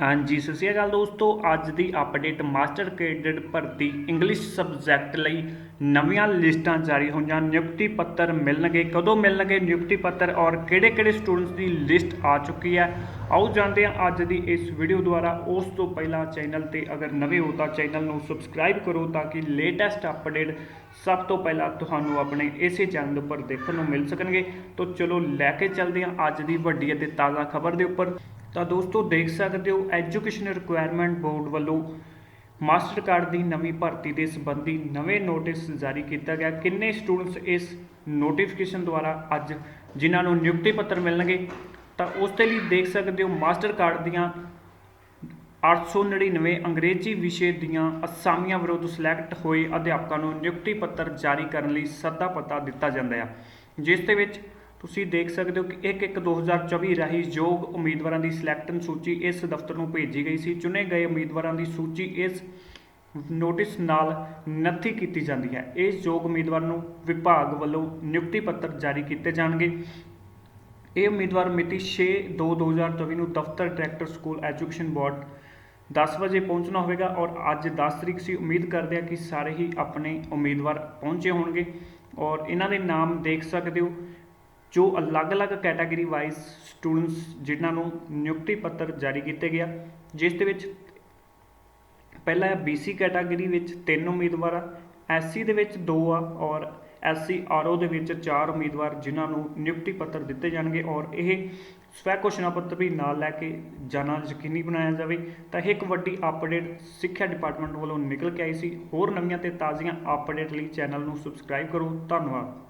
ਹਾਂਜੀ, ਸਤਿ ਸ਼੍ਰੀ ਅਕਾਲ ਦੋਸਤੋ। ਅੱਜ ਦੀ ਅਪਡੇਟ ਮਾਸਟਰ ਕੈਡਟ ਭਰਤੀ ਇੰਗਲਿਸ਼ ਸਬਜੈਕਟ ਲਈ ਨਵੀਆਂ ਲਿਸਟਾਂ ਜਾਰੀ ਹੋਈਆਂ। ਨਿਯੁਕਤੀ ਪੱਤਰ ਮਿਲਣਗੇ। ਕਦੋਂ ਮਿਲਣਗੇ ਨਿਯੁਕਤੀ ਪੱਤਰ ਔਰ ਕਿਹੜੇ-ਕਿਹੜੇ ਸਟੂਡੈਂਟਸ ਦੀ ਲਿਸਟ ਆ ਚੁੱਕੀ ਹੈ? ਆਓ ਜਾਣਦੇ ਹਾਂ ਅੱਜ ਦੀ ਇਸ ਵੀਡੀਓ ਦੁਆਰਾ। ਉਸ ਤੋਂ ਪਹਿਲਾਂ ਚੈਨਲ ਤੇ ਅਗਰ ਨਵੇਂ ਹੋ ਤਾਂ ਚੈਨਲ ਨੂੰ ਸਬਸਕ੍ਰਾਈਬ ਕਰੋ ਤਾਂ ਕਿ ਲੇਟੈਸਟ ਅਪਡੇਟ ਸਭ ਤੋਂ ਪਹਿਲਾਂ ਤੁਹਾਨੂੰ ਆਪਣੇ ਇਸੇ ਚੈਨਲ ਉੱਪਰ ਦੇਖਣ ਨੂੰ ਮਿਲ ਸਕਣਗੇ। ਤਾਂ ਚਲੋ ਲੈ ਕੇ ਚੱਲਦੇ ਹਾਂ ਅੱਜ ਦੀ ਵੱਡੀ ਅਤੇ ਤਾਜ਼ਾ ਖਬਰ ਦੇ ਉੱਪਰ। ਤਾਂ ਦੋਸਤੋ ਦੇਖ ਸਕਦੇ ਹੋ ਐਜੂਕੇਸ਼ਨ ਰਿਕੁਆਇਰਮੈਂਟ ਬੋਰਡ ਵੱਲੋਂ ਮਾਸਟਰ ਕਾਰਡ ਦੀ ਨਵੀਂ ਭਰਤੀ ਦੇ ਸੰਬੰਧੀ ਨਵੇਂ ਨੋਟਿਸ ਜਾਰੀ ਕੀਤਾ ਗਿਆ। ਕਿੰਨੇ ਸਟੂਡੈਂਟਸ ਇਸ ਨੋਟੀਫਿਕੇਸ਼ਨ ਦੁਆਰਾ ਅੱਜ ਜਿਨ੍ਹਾਂ ਨੂੰ ਨਿਯੁਕਤੀ ਪੱਤਰ ਮਿਲਣਗੇ? ਤਾਂ ਉਸ ਦੇ ਲਈ ਦੇਖ ਸਕਦੇ ਹੋ ਮਾਸਟਰ ਕਾਰਡ ਦੀਆਂ 899 ਅੰਗਰੇਜ਼ੀ ਵਿਸ਼ੇ ਦੀਆਂ ਅਸਾਮੀਆਂ ਵਿਰੁੱਧ ਸਿਲੈਕਟ ਹੋਏ ਅਧਿਆਪਕਾਂ ਨੂੰ ਨਿਯੁਕਤੀ ਪੱਤਰ ਜਾਰੀ ਕਰਨ ਲਈ ਸੱਦਾ ਪਤਾ ਦਿੱਤਾ ਜਾਂਦਾ ਹੈ ਜਿਸ ਦੇ ਵਿੱਚ ਤੁਸੀਂ ਦੇਖ ਸਕਦੇ ਹੋ ਕਿ 1-1-2024 ਰਾਹੀਂ ਯੋਗ ਉਮੀਦਵਾਰਾਂ ਦੀ ਸਿਲੈਕਟਨ ਸੂਚੀ ਇਸ ਦਫ਼ਤਰ ਨੂੰ ਭੇਜੀ ਗਈ ਸੀ। ਚੁਣੇ ਗਏ ਉਮੀਦਵਾਰਾਂ ਦੀ ਸੂਚੀ ਇਸ ਨੋਟਿਸ ਨਾਲ ਨੱਥੀ ਕੀਤੀ ਜਾਂਦੀ ਹੈ। ਇਸ ਯੋਗ ਉਮੀਦਵਾਰ ਨੂੰ ਵਿਭਾਗ ਵੱਲੋਂ ਨਿਯੁਕਤੀ ਪੱਤਰ ਜਾਰੀ ਕੀਤੇ ਜਾਣਗੇ। ਇਹ ਉਮੀਦਵਾਰ ਮਿਤੀ 6/2/2024 ਨੂੰ ਦਫ਼ਤਰ ਡਾਇਰੈਕਟਰ ਸਕੂਲ ਐਜੂਕੇਸ਼ਨ ਬੋਰਡ 10 ਵਜੇ ਪਹੁੰਚਣਾ ਹੋਵੇਗਾ ਔਰ ਅੱਜ 10 ਤਰੀਕ ਸੀ। ਉਮੀਦ ਕਰਦੇ ਹਾਂ ਕਿ ਸਾਰੇ ਹੀ ਆਪਣੇ ਉਮੀਦਵਾਰ ਪਹੁੰਚੇ ਹੋਣਗੇ ਔਰ ਇਹਨਾਂ ਦੇ ਨਾਮ ਦੇਖ ਸਕਦੇ ਹੋ। ਜੋ ਅਲੱਗ-ਅਲੱਗ ਕੈਟਾਗਰੀ ਵਾਈਜ਼ ਸਟੂਡੈਂਟਸ ਜਿਨ੍ਹਾਂ ਨੂੰ ਨਿਯੁਕਤੀ ਪੱਤਰ ਜਾਰੀ ਕੀਤੇ ਗਿਆ, ਜਿਸ ਦੇ ਵਿੱਚ ਪਹਿਲਾ ਹੈ BC ਕੈਟਾਗਰੀ ਵਿੱਚ ਤਿੰਨ ਉਮੀਦਵਾਰ ਆ SC ਦੇ ਵਿੱਚ ਦੋ ਆ ਔਰ SC RO ਦੇ ਵਿੱਚ ਚਾਰ ਉਮੀਦਵਾਰ ਜਿਨ੍ਹਾਂ ਨੂੰ ਨਿਯੁਕਤੀ ਪੱਤਰ ਦਿੱਤੇ ਜਾਣਗੇ ਔਰ ਇਹ ਸਵੈ ਘੋਸ਼ਣਾ ਪੱਤਰ ਵੀ ਨਾਲ ਲੈ ਕੇ ਜਾਣਾ ਯਕੀਨੀ ਬਣਾਇਆ ਜਾਵੇ, ਤਾਂ ਇਹ ਇੱਕ ਵੱਡੀ ਅਪਡੇਟ ਸਿੱਖਿਆ ਡਿਪਾਰਟਮੈਂਟ ਵੱਲੋਂ ਨਿਕਲ ਕੇ ਆਈ ਸੀ। ਹੋਰ ਨਵੀਆਂ ਤੇ ਤਾਜ਼ੀਆਂ ਅਪਡੇਟ ਲਈ ਚੈਨਲ ਨੂੰ ਸਬਸਕ੍ਰਾਈਬ ਕਰੋ। ਧੰਨਵਾਦ।